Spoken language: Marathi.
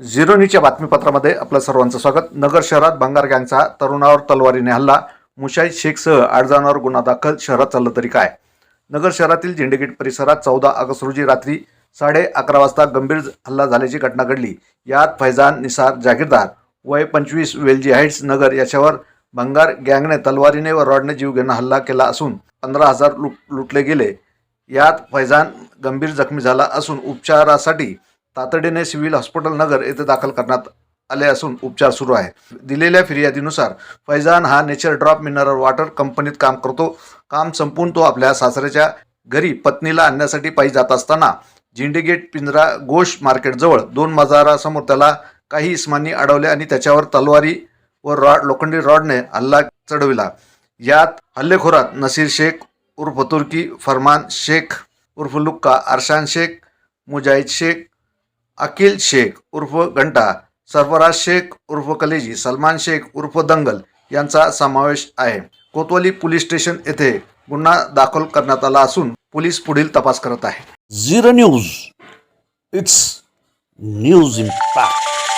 झिरो न्यूजच्या बातमीपत्रामध्ये आपलं सर्वांचं स्वागत. नगर शहरात भंगार गँगचा तरुणावर तलवारीने हल्ला. मुशाई शेखसह आठ जणांवर गुन्हा दाखल. शहरात चाललं तरी काय? नगर शहरातील झेंडेगेट परिसरात चौदा ऑगस्ट रोजी रात्री साडे अकरा वाजता गंभीर हल्ला झाल्याची घटना घडली. यात फैजान निसार जागीरदार वय पंचवीस वेलजी हाईट्स नगर याच्यावर भंगार गँगने तलवारीने व रॉडने जीवघेणा हल्ला केला असून पंधरा हजार लुट लुटले गेले. यात फैजान गंभीर जखमी झाला असून उपचारासाठी तातडीने सिव्हिल हॉस्पिटल नगर येथे दाखल करण्यात आले असून उपचार सुरू आहे दिलेल्या फिर्यादीनुसार फैजान हा नेचर ड्रॉप मिनरल वॉटर कंपनीत काम करतो. काम संपून तो आपल्या सासऱ्याच्या घरी पत्नीला आणण्यासाठी पायी जात असताना झिंडीगेट पिंजरा गोश मार्केटजवळ दोन मजारासमोर त्याला काही इस्मांनी अडवले आणि त्याच्यावर तलवारी व रॉड लोखंडी रॉडने हल्ला चढविला. यात हल्लेखोरात नसीर शेख उर्फ तुर्की फरमान शेख उर्फ लुक्का अरशान शेख मुजाहिद शेख अकिल शेख उर्फ घंटा सरफराज शेख उर्फ कलेजी सलमान शेख उर्फ दंगल यांचा समावेश आहे. कोतवाली पोलीस स्टेशन येथे गुन्हा दाखल करण्यात आला असून पोलीस पुढील तपास करत आहे. Zero news. It's news impact.